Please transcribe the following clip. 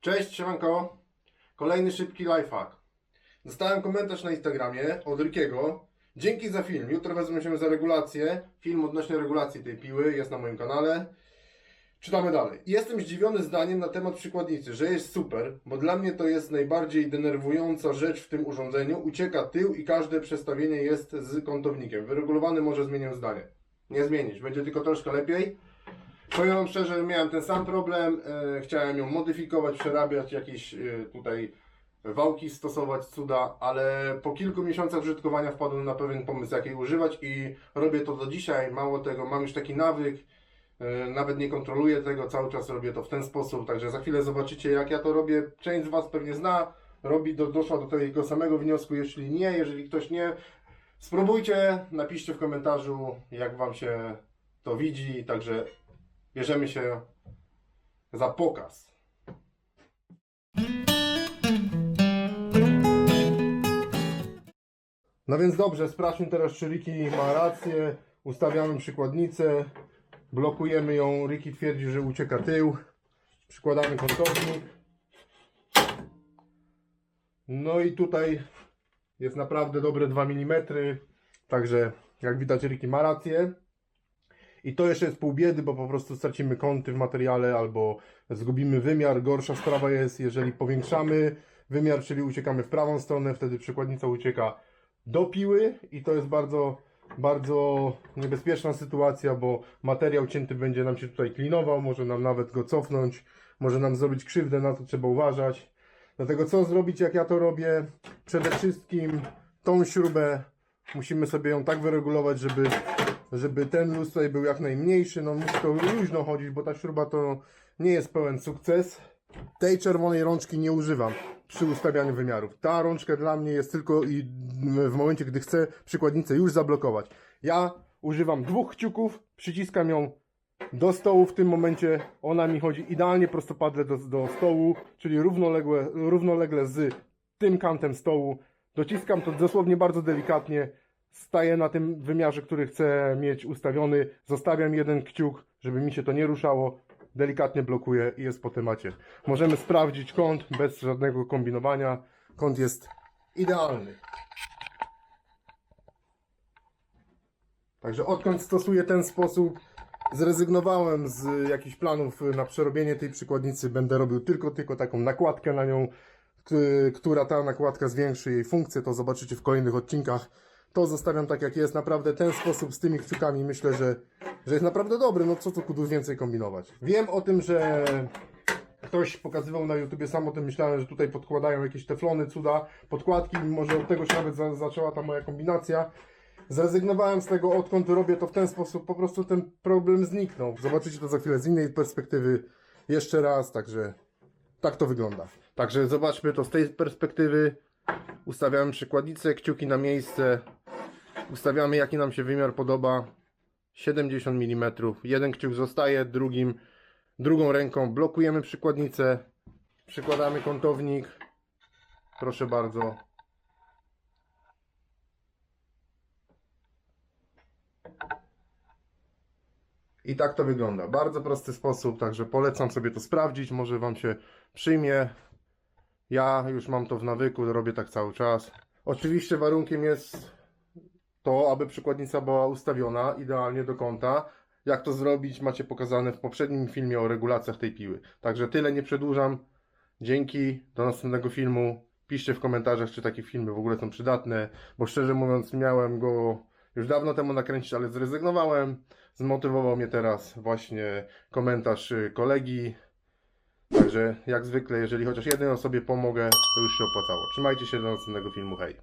Cześć, siemanko. Kolejny szybki lifehack. Dostałem komentarz na Instagramie od Rykiego. Dzięki za film. Jutro wezmę się za regulację. Film odnośnie regulacji tej piły jest na moim kanale. Czytamy dalej. Jestem zdziwiony zdaniem na temat przykładnicy, że jest super, bo dla mnie to jest najbardziej denerwująca rzecz w tym urządzeniu. Ucieka tył i każde przestawienie jest z kątownikiem. Wyregulowany może zmienię zdanie. Nie zmienić, będzie tylko troszkę lepiej. Powiem szczerze, miałem ten sam problem. E, chciałem ją modyfikować, przerabiać, jakieś e, tutaj wałki stosować, cuda, ale po kilku miesiącach użytkowania wpadłem na pewien pomysł, jak jej używać i robię to do dzisiaj. Mało tego, mam już taki nawyk. e, Nawet nie kontroluję tego, cały czas robię to w ten sposób, także za chwilę zobaczycie jak ja to robię. Część z Was pewnie zna, robi do, doszła do tego samego wniosku, jeśli nie, jeżeli ktoś nie, spróbujcie, napiszcie w komentarzu jak Wam się to widzi, także bierzemy się za pokaz. No więc dobrze, sprawdźmy teraz, czy Ricky ma rację. Ustawiamy przykładnicę, blokujemy ją. Ricky twierdzi, że ucieka tył. Przykładamy kątownik. No i tutaj jest naprawdę dobre 2 mm. Także jak widać, Ricky ma rację. I to jeszcze jest pół biedy, bo po prostu stracimy kąty w materiale albo zgubimy wymiar. Gorsza sprawa jest, jeżeli powiększamy wymiar, czyli uciekamy w prawą stronę, wtedy przykładnica ucieka do piły i to jest bardzo, bardzo niebezpieczna sytuacja, bo materiał cięty będzie nam się tutaj klinował, może nam nawet go cofnąć, może nam zrobić krzywdę, na to trzeba uważać. Dlatego co zrobić, jak ja to robię? Przede wszystkim tą śrubę musimy sobie ją tak wyregulować, żeby żeby ten luz tutaj był jak najmniejszy, no musi to luźno chodzić, bo ta śruba to nie jest pełen sukces. Tej czerwonej rączki nie używam przy ustawianiu wymiarów. Ta rączka dla mnie jest tylko i w momencie, gdy chcę przykładnicę już zablokować. Ja używam dwóch kciuków, przyciskam ją do stołu, w tym momencie ona mi chodzi idealnie prostopadle do, do stołu, czyli równolegle, równolegle z tym kantem stołu. Dociskam to dosłownie bardzo delikatnie, staję na tym wymiarze, który chcę mieć ustawiony, zostawiam jeden kciuk, żeby mi się to nie ruszało, delikatnie blokuję i jest po temacie. Możemy sprawdzić kąt bez żadnego kombinowania. Kąt jest idealny. Także odkąd stosuję ten sposób, zrezygnowałem z jakichś planów na przerobienie tej przykładnicy. Będę robił tylko, tylko taką nakładkę na nią, która ta nakładka zwiększy jej funkcję. To zobaczycie w kolejnych odcinkach. To zostawiam tak jak jest. Naprawdę ten sposób z tymi kciukami myślę, że, że jest naprawdę dobry. No co tu kudu więcej kombinować. Wiem o tym, że ktoś pokazywał na YouTubie, sam o tym myślałem, że tutaj podkładają jakieś teflony, cuda, podkładki. Może od tego się nawet za, zaczęła ta moja kombinacja. Zrezygnowałem z tego, odkąd robię to w ten sposób, po prostu ten problem zniknął. Zobaczycie to za chwilę z innej perspektywy jeszcze raz, także tak to wygląda. Także zobaczmy to z tej perspektywy. Ustawiamy przykładnicę, kciuki na miejsce. Ustawiamy jaki nam się wymiar podoba. 70 mm. Jeden kciuk zostaje, drugim, drugą ręką blokujemy przykładnicę. Przykładamy kątownik. Proszę bardzo. I tak to wygląda. Bardzo prosty sposób, także polecam sobie to sprawdzić. Może Wam się przyjmie. Ja już mam to w nawyku, robię tak cały czas. Oczywiście warunkiem jest to, aby przykładnica była ustawiona idealnie do kąta. Jak to zrobić, macie pokazane w poprzednim filmie o regulacjach tej piły. Także tyle, nie przedłużam. Dzięki, do następnego filmu. Piszcie w komentarzach, czy takie filmy w ogóle są przydatne, bo szczerze mówiąc, miałem go już dawno temu nakręcić, ale zrezygnowałem. Zmotywował mnie teraz właśnie komentarz y, kolegi. Także jak zwykle, jeżeli chociaż jednej osobie pomogę, to już się opłacało. Trzymajcie się do następnego filmu. Hej!